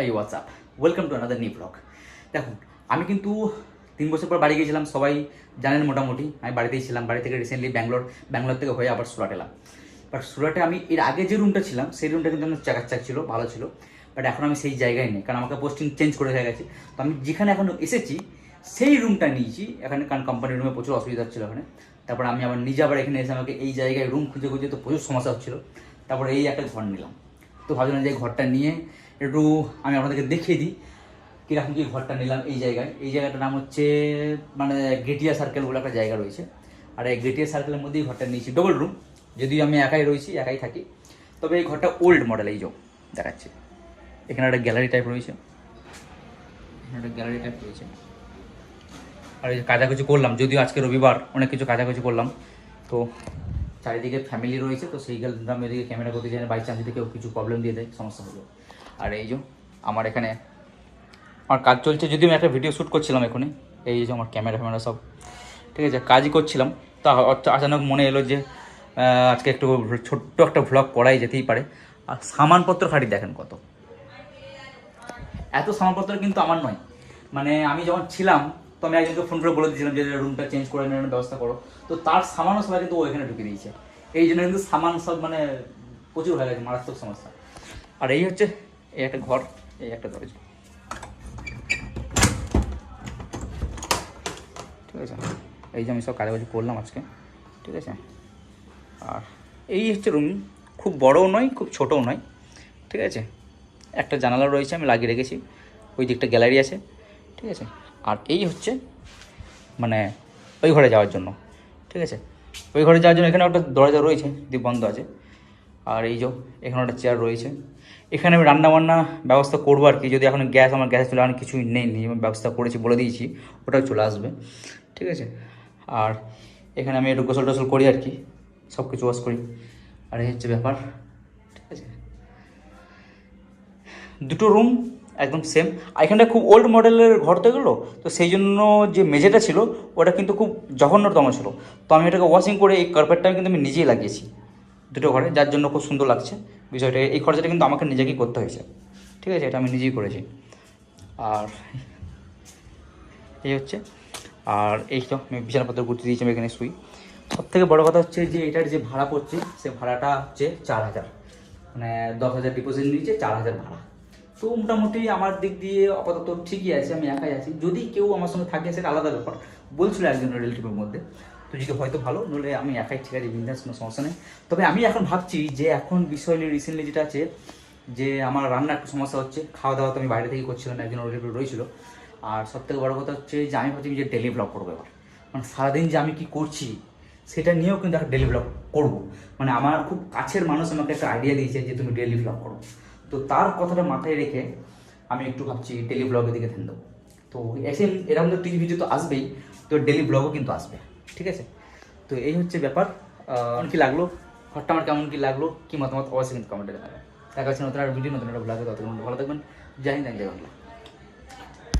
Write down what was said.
এই WhatsApp welcome to another new blog দেখুন, আমি কিন্তু তিন বছর পর বাড়ি গিয়েছিলাম, সবাই জানেন মোটামুটি। আমি বাড়িতেই ছিলাম, বাড়ি থেকে রিসেন্টলি ব্যাঙ্গালোর ব্যাঙ্গালোর থেকে হয়ে আবার সুরাট এলাম। বাট সুরাটে আমি এর আগে যে রুমটা ছিলাম, সেই রুমটা কিন্তু আমার চাকাচাক ছিল, ভালো ছিল। বাট এখন আমি সেই জায়গায় নেই, কারণ আমাকে পোস্টিং চেঞ্জ করে হয়ে গেছে। তো আমি যেখানে এখন এসেছি, সেই রুমটা নিয়েছি। এখানে কারণ কোম্পানির রুমে প্রচুর অসুবিধা হচ্ছিল ওখানে। তারপর আমি আবার নিজে আবার এখানে এসে আমাকে এই জায়গায় রুম খুঁজে খুঁজে তো প্রচুর সমস্যা হচ্ছিল। তারপর এই একটা ঘর নিলাম। তো ভাবছিলাম যে ঘরটা নিয়ে একটু আমি আপনাদেরকে দেখিয়ে দিই কীরকম কি ঘরটা নিলাম এই জায়গায়। এই জায়গাটার নাম হচ্ছে মানে গেটিয়া সার্কেল বলে একটা জায়গা রয়েছে। আর এই গেটিয়া সার্কেলের মধ্যেই ঘরটা নিয়েছি ডবল রুম যদিও আমি একাই রয়েছি, একাই থাকি। তবে এই ঘরটা ওল্ড মডেল এই যোগ দেখাচ্ছে। এখানে একটা গ্যালারি টাইপ রয়েছে। এখানে একটা গ্যালারি টাইপ রয়েছে। আর এই কাজাকুচি করলাম, যদিও আজকে রবিবার, অনেক কিছু কাজাকুচি করলাম। তো চারিদিকে ফ্যামিলি রয়েছে, তো সেই গেল আমি ক্যামেরা করতে চাই বাই চান্স যদি কেউ কিছু প্রবলেম দিয়ে দেয়, সমস্যা হলো। আর এই যে আমার এখানে আমার কাজ চলছে, যদিও আমি একটা ভিডিও শ্যুট করছিলাম এখানে এই যে আমার ক্যামেরা ফ্যামেরা সব। ঠিক আছে, কাজই করছিলাম, তা আচানক মনে এলো যে আজকে একটু ছোট্ট একটা ভ্লগ করাই যেতেই পারে। আর সামানপত্র খাটি দেখেন কত। এত সামানপত্র কিন্তু আমার নয়। মানে আমি যখন ছিলাম তো আমি একজনকে ফোন করে বলে দিয়েছিলাম যে রুমটা চেঞ্জ করে নেওয়ার ব্যবস্থা করো। তো তার সামানও সবাই কিন্তু ও এখানে ঢুকে দিয়েছে। এই জন্য কিন্তু সামান সব মানে প্রচুর হয়ে গেছে, মারাত্মক সমস্যা। আর এই হচ্ছে, এই একটা ঘর, এই একটা দরজা। ঠিক আছে? এই যে আমি সব কাজবাজি করলাম আজকে, ঠিক আছে? আর এই হচ্ছে রুম খুব বড়ও নয়, খুব ছোটও নয়, ঠিক আছে? একটা জানালা রয়েছে, আমি লাগিয়ে রেখেছি। ওই দিকটা গ্যালারি আছে। ঠিক আছে? আর এই হচ্ছে মানে ওই ঘরে যাওয়ার জন্য, ঠিক আছে? ওই ঘরে যাওয়ার জন্য এখানে একটা দরজা রয়েছে যদি বন্ধ আছে। আর এই যে এখানে একটা চেয়ার রয়েছে। এখানে আমি রান্না বান্না ব্যবস্থা করব আর কি। যদি এখন গ্যাস, আমার গ্যাসে চলে এখন কিছুই নেই নি আমি ব্যবস্থা করেছি বলে দিয়েছি ওটাও চলে আসবে, ঠিক আছে? আর এখানে আমি একটু গোসল টোসল করি আর কি সব কিছু ওয়াশ করি। আর এই হচ্ছে ব্যাপার, ঠিক আছে? দুটো রুম একদম সেম আর এখানটা খুব ওল্ড মডেলের ঘর তো এগুলো? তো সেই জন্য যে মেঝেটা ছিল, ওটা কিন্তু খুব জঘন্যতম ছিল। তো আমি এটাকে ওয়াশিং করে এই কার্পেটটা কিন্তু আমি নিজেই লাগিয়েছি দুটো ঘরে, যার জন্য খুব সুন্দর লাগছে বিষয়টা। এই খরচাটা কিন্তু আমাকে নিজেকেই করতে হয়েছে। ঠিক আছে, এটা আমি নিজেই করেছি। আর এই হচ্ছে। আর এই তো, আমি বিছানাপত্র গুছিয়ে দিয়েছি, আমি এখানে শুই। সব থেকে বড়ো কথা হচ্ছে যে এটার যে ভাড়া পড়ছে, সে ভাড়াটা হচ্ছে চার হাজার। মানে দশ হাজার ডিপোজিট নিয়েছে, চার হাজার ভাড়া। তো মোটামুটি আমার দিক দিয়ে আপাতত ঠিকই আছে, আমি একাই আছি। যদি কেউ আমার সঙ্গে থাকে, সেটা আলাদা ব্যাপার। বলছিল একজন রিলেটিভের মধ্যে, তো যদি হয়তো ভালো নলে আমি একাই ঠিক আছে, বিন্দাস, কোনো সমস্যা নেই। তবে আমি এখন ভাবছি যে এখন বিষয় নিয়ে রিসেন্টলি যেটা আছে, যে আমার রান্নার একটু সমস্যা হচ্ছে খাওয়া দাওয়া তো আমি বাইরে থেকে করছিলাম একজন রিলেটিভ রয়েছিল। আর সব থেকে বড় কথা হচ্ছে যে আমি ভাবছি যে ডেলি ব্লগ করব এবার। মানে সারাদিন যে আমি কি করছি, সেটা নিয়েও কিন্তু একটা ডেলি ব্লগ করব। মানে আমার খুব কাছের মানুষ আমাকে একটা আইডিয়া দিয়েছে যে তুমি ডেলি ব্লগ করো। তো তার কথাটা মাথায় রেখে আমি একটু ভাবছি ডেলি ব্লগের দিকে ধ্যান দেবো। তো এসে এরকম তো টিভি ভিডিও তো আসবেই তো ডেলি ব্লগও কিন্তু আসবে ঠিক আছে? তো এই হচ্ছে ব্যাপার। কেমন কি লাগল? ঘরটা আমার কেমন কি লাগল? কি মতামত? অবশ্যই কিন্তু কমেন্টে জানাবে দেখা হচ্ছে নতুন আর ভিডিও নতুন একটা ব্লগে ততক্ষণ ভালো থাকবেন। জানি জানি বাংলা।